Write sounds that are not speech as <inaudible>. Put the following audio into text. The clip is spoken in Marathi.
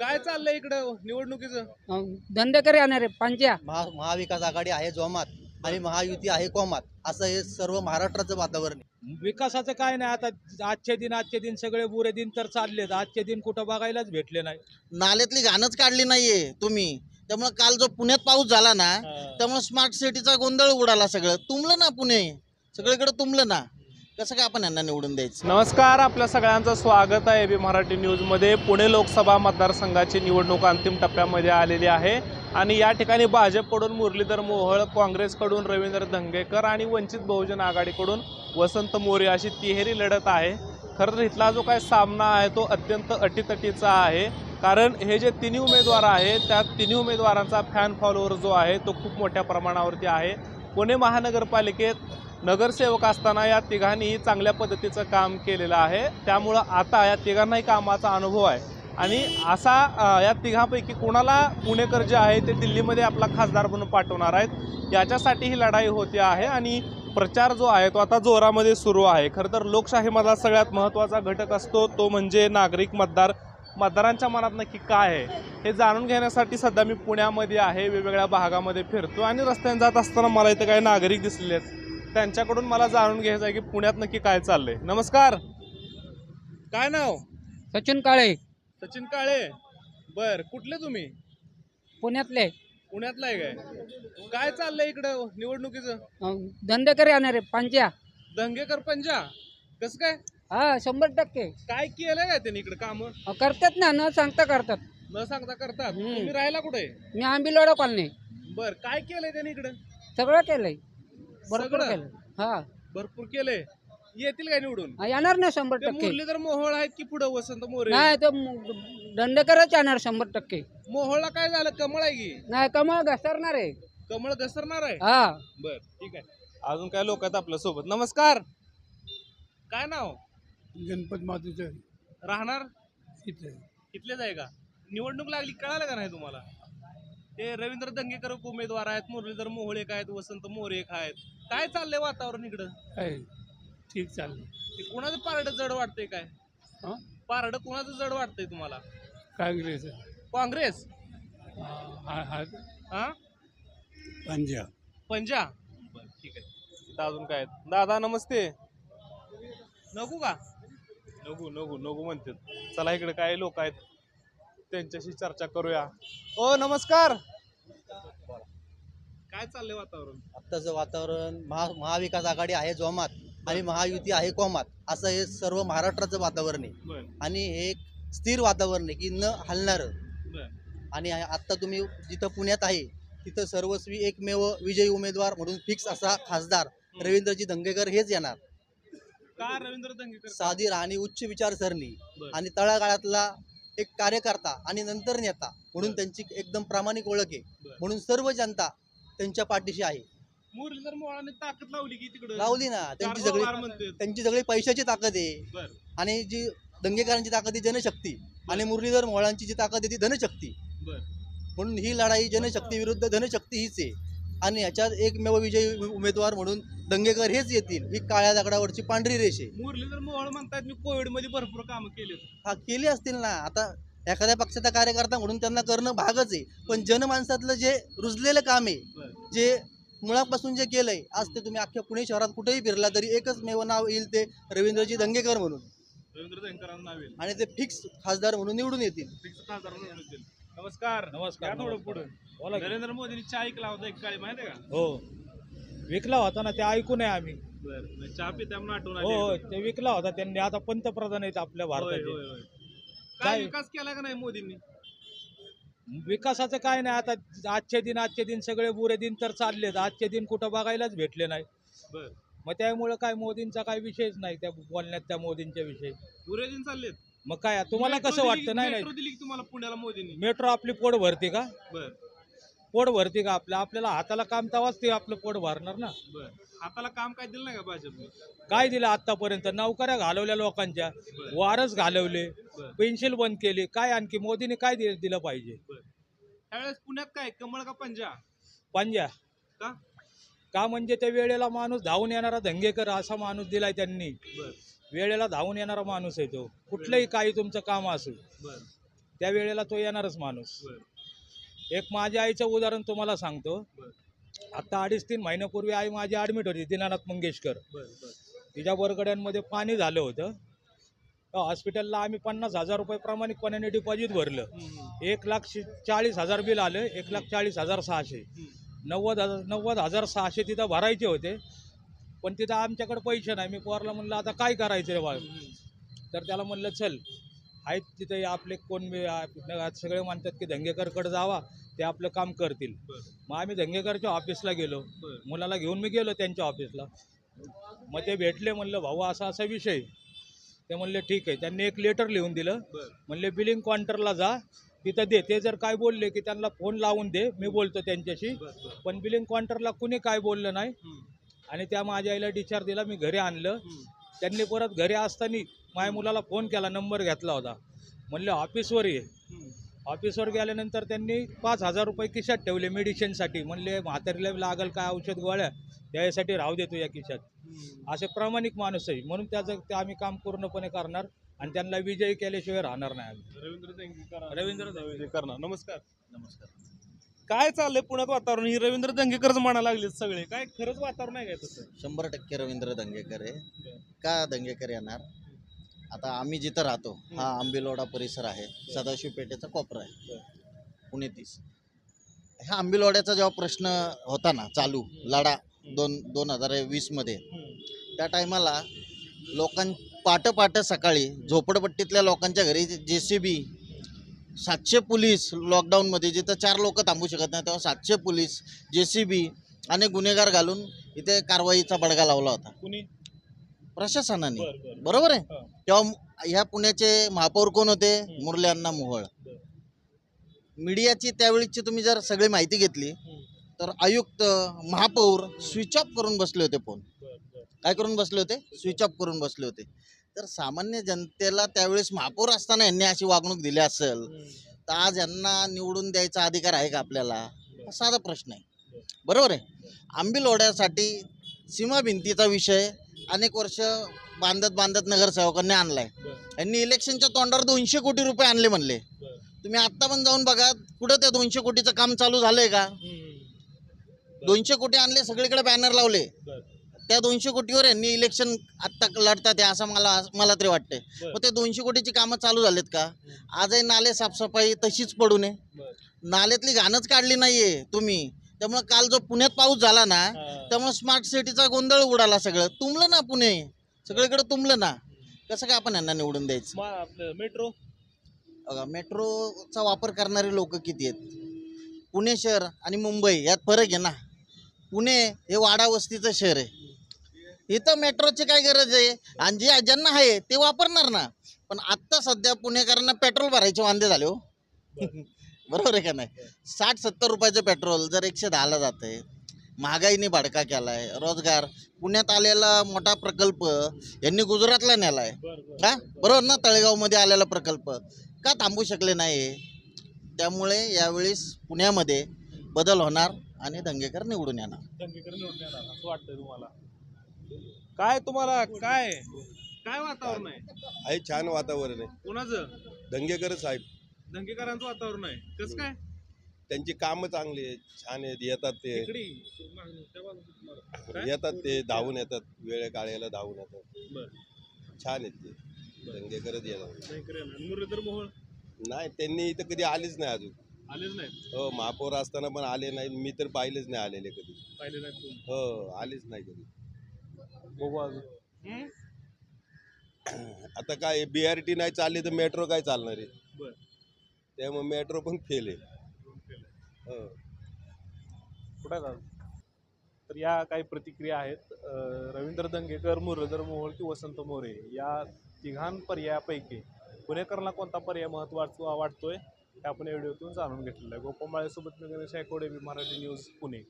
काय चाललंय इकडं निवडणुकीचं? अं, धंदेकर येणार आहे पंचा महा महाविकास आघाडी आहे जोमात आणि महायुती आहे कोमात. असं हे सर्व महाराष्ट्राचं वातावरण आहे. विकासाचं काय नाही आता आजचे दिन आजचे दिन सगळे बुरे दिन तर चाललेत. आजचे दिन कुठं बघायलाच भेटले नाही. नाल्यातली घाणच काढली नाहीये तुम्ही. त्यामुळे काल जो पुण्यात पाऊस झाला ना त्यामुळे स्मार्ट सिटीचा गोंधळ उडाला सगळं. तुंबलं ना पुणे. सगळीकडे तुंबलं ना. कसं काय आपण यांना निवडून द्यायचं? नमस्कार आपल्या सगळ्यांचं स्वागत आहे बी मराठी न्यूजमध्ये पुणे लोकसभा मतदारसंघाची निवडणूक अंतिम टप्प्यामध्ये आलेली आहे. आणि या ठिकाणी भाजपकडून मुरलीधर मोहोळ काँग्रेसकडून रवींद्र धंगेकर आणि वंचित बहुजन आघाडीकडून वसंत मोरे अशी तिहेरी लढत आहे. खरं तर इथला जो काय सामना आहे तो अत्यंत अटीतटीचा आहे. कारण हे जे तिन्ही उमेदवार आहेत त्या तिन्ही उमेदवारांचा फॅन फॉलोअर जो आहे तो खूप मोठ्या प्रमाणावरती आहे. पुणे महानगरपालिकेत नगरसेवक असताना या तिघांनीही चांगल्या पद्धतीचं काम केलेलं आहे. त्यामुळं आता या तिघांनाही कामाचा अनुभव आहे. आणि असा या तिघांपैकी कोणाला पुणेकर जे आहे ते दिल्लीमध्ये आपला खासदार म्हणून पाठवणार आहेत याच्यासाठी ही लढाई होते आहे आणि प्रचार जो आहे तो आता जोरामध्ये सुरू आहे. खरं तर लोकशाहीमधला सगळ्यात महत्त्वाचा घटक असतो तो म्हणजे नागरिक मतदार. मतदारांच्या मनात नक्की काय आहे हे जाणून घेण्यासाठी सध्या मी पुण्यामध्ये आहे वेगवेगळ्या भागामध्ये फिरतो आणि रस्त्याने जात असताना मला इथे काही नागरिक दिसले आहेत. त्यांच्याकडून मला जाणून घ्यायचं आहे की पुण्यात नक्की काय चाललंय. नमस्कार. काय नाव? सचिन काळे. सचिन काळे. बर कुठले तुम्ही? पुण्यातले. पुण्यातला आहे काय? काय चाललंय इकडं निवडणुकीचं? धंदेकर येणार आहे पंचा दंगेकर पंजा? कसं काय? हा शंभर टक्के. काय केलंय काय त्यांनी इकडे काम? करतात ना न सांगता करतात. न सांगता करतात. हम्म. तुम्ही राहायला कुठे? मी आंबिलोडा कॉलनी. बर काय केलंय त्यांनी इकडे? सगळं केलंय. भरपूर सगळं? केलं. हा. भरपूर केलंय येतील काय निवडून? हा, येणार ना शंभर ते टक्के. मुरलीधर मोहोळ आहेत की पुढं वसंत मोरे? नाही तो मु- धंदेकरच येणार शंभर टक्के. मोहोळला काय झालं? कमळ आहे की? नाही कमळ घसरणार आहे. कमळ घसरणार आहे? हा. बर ठीक आहे. अजून काय लोक आहेत आपल्यासोबत? नमस्कार. काय नाव? गणपत मातेचं राहणार? इथे. इथलेच आहे का? निवडणूक लागली कळालं का नाही तुम्हाला? ते रवींद्र दंगेकर उमेदवार आहेत मुरलीधर मोहोळ एक आहेत वसंत मोरे एक आहेत. काय चाललंय वातावरण इकडं? आहे ठीक चाललं ते कोणाचं पारडं जड वाटतंय काय? हां? पारडं कोणाचं जड वाटतंय तुम्हाला? काँग्रेस काँग्रेस? हा हा. हा? पंजाब पंजा? बर ठीक आहे. इथं अजून काय आहेत? दादा नमस्ते. नको का? नको नको नको म्हणते चला इकडे काय लोक आहेत? त्यांच्याशी चर्चा करूया. ओ नमस्कार. काय चाललंय वातावरण? आत्ताचं वातावरण महा महाविकास आघाडी आहे जोमात आणि महायुती आहे कोमात. असं हे सर्व महाराष्ट्राचं वातावरण आहे. बर. आणि हे एक स्थिर वातावरण आहे की न हलणारं. बर. आणि आत्ता तुम्ही जिथं पुण्यात आहे तिथं सर्वस्वी एकमेव विजयी उमेदवार म्हणून फिक्स असा खासदार रवींद्रजी धंगेकर हेच येणार. का रवींद्र दंगेकर साधी राहणी उच्च विचारसरणी बर. आणि तळागाळातला एक कार्यकर्ता आणि नंतर नेता म्हणून त्यांची एकदम प्रामाणिक ओळख आहे. बर. म्हणून सर्व जनता त्यांच्या पाठीशी आहे. मुरलीधर मोहळाने ताकद लावली की तिकडे. लावली ना. त्यांची सगळी त्यांची सगळी पैशाची ताकद आहे. आणि जी दंगेकरांची ताकद आहे जनशक्ती. आणि मुरलीधर मोहळांची जी ताकद आहे ती धनशक्ती. म्हणून ही लढाई जनशक्ती विरुद्ध धनशक्ती हीच आहे. आणि ह्याच्यात एकमेव विजयी उमेदवार म्हणून दंगेकर हेच येतील. ही काळ्या दगडावरची पांढरी रेष आहे. मुरलीधर मोहोळ म्हणतात मी कोविडमध्ये भरपूर कामं केली हा केली असतील ना. आता एखाद्या पक्षाचा कार्यकर्ता म्हणून त्यांना करणं भागच आहे. पण जनमानसातलं जे रुजलेलं काम आहे जे मुळापासून जे केलंय आज ते तुम्ही अख्ख्या पुणे शहरात कुठेही फिरला तरी एकच मेव नाव येईल ते रवींद्रजी दंगेकर म्हणून. आणि ते फिक्स खासदार म्हणून निवडून येतील. फिक्स खासदार म्हणून येतील. नमस्कार. नमस्कार. नरेंद्र मोदींनी चहा ऐकला होता एक काळी माहिती का? हो. विकला होता ना ते ऐकून आहे आम्ही. चहा पिता म्हणून आठवण हो हो ते विकला होता त्यांनी. आता पंतप्रधान आहेत आपल्या भारताचे. होय. काय काय? विकास केला का नाही मोदींनी? विकासाचं काय नाही आता आजचे दिन आजचे दिन सगळे बुरे दिन तर चाललेत. आजचे दिन कुठं बघायलाच भेटले नाही. बर. मग त्यामुळे काय मोदींचा काय विषयच नाही त्या बोलण्यात त्या मोदींच्या विषयी. पुरे दिन चाललेत? मग काय तुम्हाला कसं वाटतं? नाही मेट्रो नाही दिली की तुम्हाला पुण्याला मोदींनी? मेट्रो आपली पोट भरते का? बर. पोट भरते का आपल्या आपल्याला हाताला काम तेव्हाच ते आपलं पोट भरणार ना. बर. हाताला काम काय दिलं नाही का भाजपने? काय दिलं आतापर्यंत नोकऱ्या घालवल्या लोकांच्या. वारस घालवले. बरं. पेन्शन बंद केली. काय आणखी? मोदीने काय दि- दिलं पाहिजे? त्यावेळेस पुण्यात काय? कमळ का पंजा? पंजा. का? का म्हणजे त्या वेळेला माणूस धावून येणारा धंगेकर असा माणूस दिलाय त्यांनी. बर. वेळेला धावून येणारा माणूस आहे तो. कुठलंही काही तुमचं काम असो. बर. त्या वेळेला तो येणारच माणूस. एक माझ्या आईचं उदाहरण तुम्हाला सांगतो. आता अडीच तीन महिन्यापूर्वी आई माझी ॲडमिट होती दीनानाथ मंगेशकर. तिच्या बरगड्यांमध्ये पाणी झालं होतं. हॉस्पिटलला आम्ही पन्नास हजार रुपये प्रामाणिकपणाने डिपॉझिट भरलं. एक लाख शे- चाळीस हजार बिल आलं एक लाख चाळीस हजार सहाशे. नव्वद हजार नव्वद हजार सहाशे तिथं भरायचे होते. पण तिथं आमच्याकडे पैसे नाही. मी पोरला म्हणलं आता काय करायचं रे बाळ? तर त्याला म्हणलं चल आहेत तिथे आपले कोण बी- आ- सगळे म्हणतात की धंगेकरकडे जावा ते आपलं काम करतील. मग आम्ही धंगेकरच्या ऑफिसला गेलो. मुलाला घेऊन मी गेलो त्यांच्या ऑफिसला. मग ते भेटले म्हणलं भाऊ असा असा विषय. ते म्हणले ठीक आहे. त्यांनी एक लेटर लिहून दिलं. म्हणले बिलिंग काउंटरला जा. तिथं दे. ते जर काय बोलले की त्यांना फोन लावून दे मी बोलतो त्यांच्याशी. पण बिलिंग काउंटरला कुणी काय बोललं नाही. आणि त्या माझ्या आईला डिस्चार्ज दिला मी घरी आणलं. त्यांनी परत घरी असताना माझ्या मुलाला फोन केला नंबर घेतला होता. म्हणले ऑफिसवर ये. ऑफिसवर गेल्यानंतर त्यांनी पाच हजार रुपये खिशात ठेवले मेडिसिनसाठी. म्हणले म्हातारीला लागल काय औषध गोळ्या? त्यासाठी राहू देतो या खिशात. असे प्रामाणिक माणूस आहे. म्हणून त्याचं ते आम्ही काम पूर्णपणे करणार आणि त्यांना विजयी केल्याशिवाय राहणार नाही आम्ही. रवींद्र रवींद्र ना नमस्कार. नमस्कार. काय चाललंय पुण्यात वातावरण? ही रवींद्र दंगेकरच म्हणायला लागले सगळे. काय खरंच वातावरण आहे काय तसं शंभर टक्के रवींद्र दंगेकर आहे. का दंगेकर येणार? आता आम्ही जिथं राहतो हा आंबिलवाडा परिसर आहे. सदाशिव पेठेचा कोपरा आहे. पुणे तीस. ह्या आंबिलवाड्याचा जेव्हा प्रश्न होता ना चालू लढा दोन दोन हजार वीसमध्ये त्या टायमाला लोकां पाट पाट सकाळी झोपडपट्टीतल्या लोकांच्या घरी जे सी बी सातशे पोलीस लॉकडाऊनमध्ये जिथं चार लोक थांबू शकत नाही तेव्हा सातशे पोलीस जे सी बी आणि गुन्हेगार घालून इथे कारवाईचा बडगा लावला होता. कुणी? प्रशासनाने. बर बर. बरोबर आहे. तेव्हा ह्या पुण्याचे महापौर कोण होते? मुरली अण्णा मोहोळ. मीडियाची त्यावेळीची तुम्ही जर सगळी माहिती घेतली. तर आयुक्त महापौर स्विच ऑफ करून बसले होते फोन. काय करून बसले होते? स्विच ऑफ करून बसले होते. तर सामान्य जनतेला त्यावेळेस महापौर असताना यांनी अशी वागणूक दिली असेल तर आज यांना निवडून द्यायचा अधिकार आहे का आपल्याला? साधा प्रश्न आहे. बरोबर आहे? आंबील ओढ्यासाठी सीमा भिंतीचा विषय अनेक वर्ष बांधत बांधत नगरसेवकांनी आणलाय. बर यांनी इलेक्शनच्या तोंडावर दोनशे कोटी रुपये आणले म्हणले. तुम्ही आत्ता पण जाऊन बघा कुठं त्या दोनशे कोटीचं काम चालू झालंय का? दोनशे कोटी आणले सगळीकडे बॅनर लावले. त्या दोनशे कोटीवर यांनी इलेक्शन आत्ता लढतात आहे असं मला मला तरी वाटतंय. मग ते दोनशे कोटीची कामं चालू झालेत का? आजही नाले साफसफाई तशीच पडू नये. नाल्यातली घाणच काढली नाहीये तुम्ही. त्यामुळे काल जो पुण्यात पाऊस झाला ना. त्यामुळे स्मार्ट सिटीचा गोंधळ उडाला सगळं. तुंबलं ना पुणे. सगळीकडे तुंबलं ना. कसं काय आपण यांना निवडून द्यायचं? मेट्रो बघा मेट्रोचा वापर करणारे लोक किती आहेत? पुणे शहर आणि मुंबई यात फरक आहे ना. पुणे हे वाडा वस्तीचं शहर आहे. इथं मेट्रोची काय गरज आहे? आणि जे ज्यांना आहे ते वापरणार ना. पण आत्ता सध्या पुणेकरांना पेट्रोल भरायचे वांदे झाले हो. <laughs> बरोबर आहे का नाही? साठ सत्तर रुपयाचं पेट्रोल जर एकशे दहाला जात आहे महागाईने भडका केला आहे रोजगार पुण्यात आलेला मोठा प्रकल्प यांनी गुजरातला नेला आहे का बरोबर ना? तळेगावमध्ये आलेला प्रकल्प. का थांबू शकले नाही त्यामुळे यावेळेस पुण्यामध्ये बदल होणार आणि दंगेकर निवडून येणार. दंगेकर निवडून येणार असं वाटतं तुम्हाला? काय तुम्हाला काय? काय वातावरण आहे? आहे छान वातावरण आहे. कोणाचं? दंगेकर साहेब. दंगेकरांचं वातावरण आहे. कसं काय? त्यांची कामं चांगली आहेत छान आहेत येतात ते. इकडे मागं, त्या बाजूला तुम्हाला. काय? येतात ते धावून येतात. वेळे काळेला धावून येतात. बर. छान आहेत ते. दंगेकरच येतात दंगेकर येणार. आणि मुरलीधर मोहोळ? नाही त्यांनी इथं कधी आलेच नाही अजून. आलेच नाहीत? हो महापौर असताना पण आले नाही मी तर पाहिलेच नाही आलेले कधी. पाहिले नाहीत तुम्ही हो आलेच नाही कधी. बघू अजून? आता काय बी आर टी नाही चालली तर मेट्रो काय चालणार आहे? बर. त्यामुळे मेट्रो पण फेल आहे. हो. कुठे आहे दादा? तर या काही प्रतिक्रिया आहेत. रवींद्र दंगेकर मुरलीधर मोहोळ की वसंत मोरे या तिघां पर्यायापैकी पुणेकरांना कोणता पर्याय महत्त्वाचा वाटतोय हे आपण या व्हिडिओतून जाणून घेतलेलं आहे. गोपामाळेसोबत मी गणेश आयकोडे मराठी न्यूज पुणे.